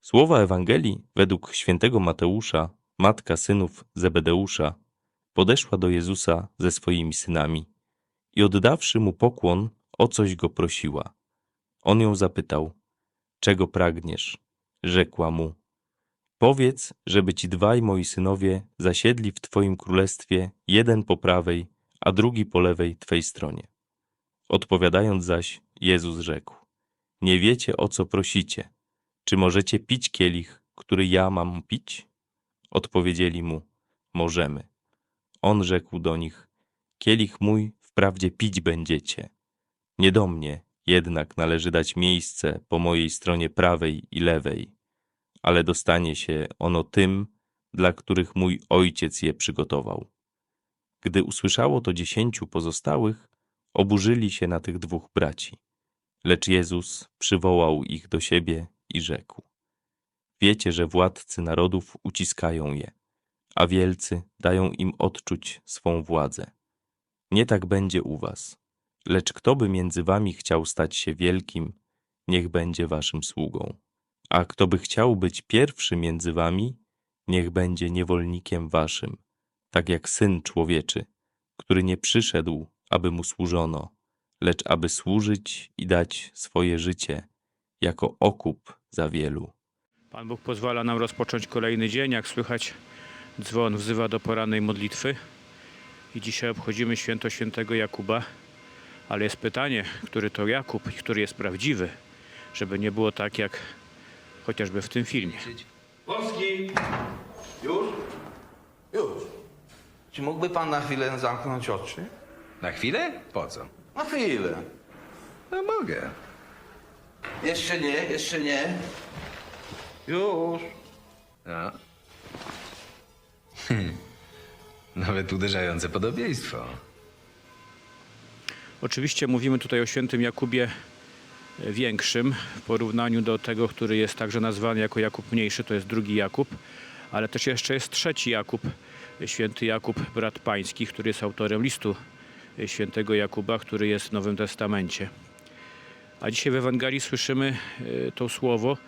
Słowa Ewangelii według świętego Mateusza, matka synów Zebedeusza, podeszła do Jezusa ze swoimi synami i oddawszy mu pokłon, o coś go prosiła. On ją zapytał, czego pragniesz? Rzekła mu, powiedz, żeby ci dwaj moi synowie zasiedli w twoim królestwie, jeden po prawej, a drugi po lewej twej stronie. Odpowiadając zaś, Jezus rzekł, nie wiecie o co prosicie. Czy możecie pić kielich, który ja mam pić? Odpowiedzieli mu, możemy. On rzekł do nich, kielich mój wprawdzie pić będziecie. Nie do mnie jednak należy dać miejsce po mojej stronie prawej i lewej, ale dostanie się ono tym, dla których mój ojciec je przygotował. Gdy usłyszało to dziesięciu pozostałych, oburzyli się na tych dwóch braci. Lecz Jezus przywołał ich do siebie i rzekł: Wiecie, że władcy narodów uciskają je, a wielcy dają im odczuć swą władzę. Nie tak będzie u was. Lecz kto by między wami chciał stać się wielkim, niech będzie waszym sługą. A kto by chciał być pierwszy między wami, niech będzie niewolnikiem waszym, tak jak syn człowieczy, który nie przyszedł, aby mu służono, lecz aby służyć i dać swoje życie jako okup za wielu. Pan Bóg pozwala nam rozpocząć kolejny dzień. Jak słychać, dzwon wzywa do porannej modlitwy. I dzisiaj obchodzimy święto świętego Jakuba. Ale jest pytanie, który to Jakub i który jest prawdziwy, żeby nie było tak jak chociażby w tym filmie. Polski! Już? Już. Czy mógłby pan na chwilę zamknąć oczy? Na chwilę? Po co? Na chwilę. No mogę. Jeszcze nie, jeszcze nie. Już. No. Hmm. Nawet uderzające podobieństwo. Oczywiście mówimy tutaj o świętym Jakubie większym w porównaniu do tego, który jest także nazwany jako Jakub Mniejszy, to jest drugi Jakub, ale też jeszcze jest trzeci Jakub, święty Jakub, brat pański, który jest autorem listu świętego Jakuba, który jest w Nowym Testamencie. A dzisiaj w Ewangelii słyszymy e, to słowo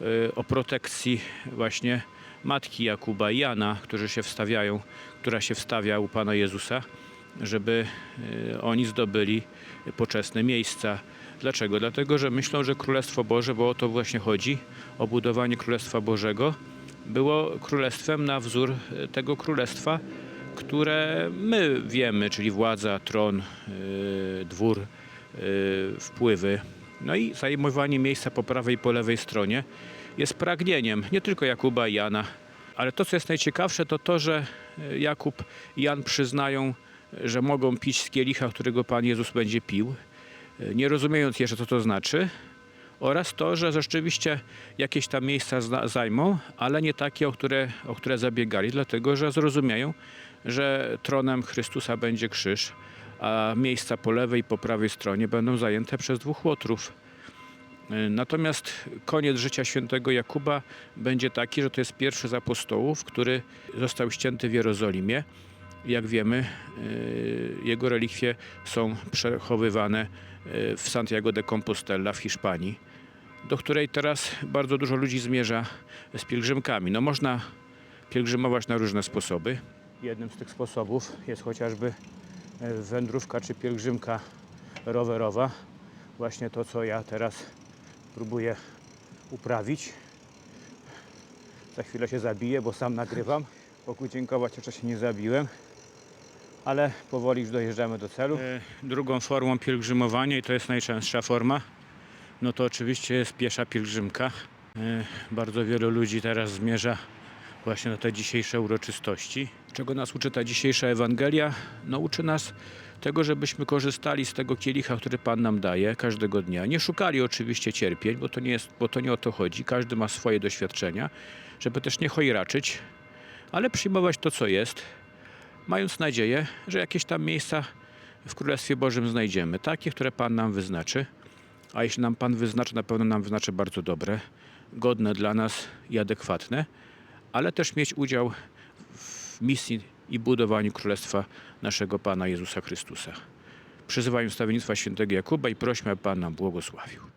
e, o protekcji właśnie matki Jakuba i Jana, którzy się wstawiają, która się wstawia u Pana Jezusa, żeby e, oni zdobyli poczesne miejsca. Dlaczego? Dlatego, że myślą, że Królestwo Boże, bo o to właśnie chodzi, o budowanie Królestwa Bożego, było królestwem na wzór e, tego królestwa, które my wiemy, czyli władza, tron, e, dwór, wpływy. No i zajmowanie miejsca po prawej i po lewej stronie jest pragnieniem nie tylko Jakuba i Jana, ale to, co jest najciekawsze, to to, że Jakub i Jan przyznają, że mogą pić z kielicha, którego Pan Jezus będzie pił, e, nie rozumiejąc jeszcze, co to znaczy, oraz to, że rzeczywiście jakieś tam miejsca zajmą, ale nie takie, o które, o które zabiegali, dlatego że zrozumieją, że tronem Chrystusa będzie krzyż, a miejsca po lewej i po prawej stronie będą zajęte przez dwóch łotrów. Natomiast koniec życia świętego Jakuba będzie taki, że to jest pierwszy z apostołów, który został ścięty w Jerozolimie. Jak wiemy, y, jego relikwie są przechowywane y, w Santiago de Compostela w Hiszpanii, do której teraz bardzo dużo ludzi zmierza z pielgrzymkami. No można pielgrzymować na różne sposoby. Jednym z tych sposobów jest chociażby e, wędrówka czy pielgrzymka rowerowa. Właśnie to, co ja teraz próbuję uprawić. Za chwilę się zabiję, bo sam nagrywam. Pokój dziękować, jeszcze się nie zabiłem. Ale powoli już dojeżdżamy do celu. E, Drugą formą pielgrzymowania, i to jest najczęstsza forma, no to oczywiście jest piesza pielgrzymka. E, Bardzo wielu ludzi teraz zmierza właśnie na te dzisiejsze uroczystości. Czego nas uczy ta dzisiejsza Ewangelia? No uczy nas tego, żebyśmy korzystali z tego kielicha, który Pan nam daje każdego dnia. Nie szukali oczywiście cierpień, bo to nie, jest, bo to nie o to chodzi. Każdy ma swoje doświadczenia, żeby też nie chojraczyć, ale przyjmować to, co jest, mając nadzieję, że jakieś tam miejsca w Królestwie Bożym znajdziemy, takie, które Pan nam wyznaczy. A jeśli nam Pan wyznaczy, na pewno nam wyznaczy bardzo dobre, godne dla nas i adekwatne, ale też mieć udział w misji i budowaniu Królestwa naszego Pana Jezusa Chrystusa. Przyzywając stawiennictwa świętego Jakuba i prośmy, aby Pan nam błogosławił.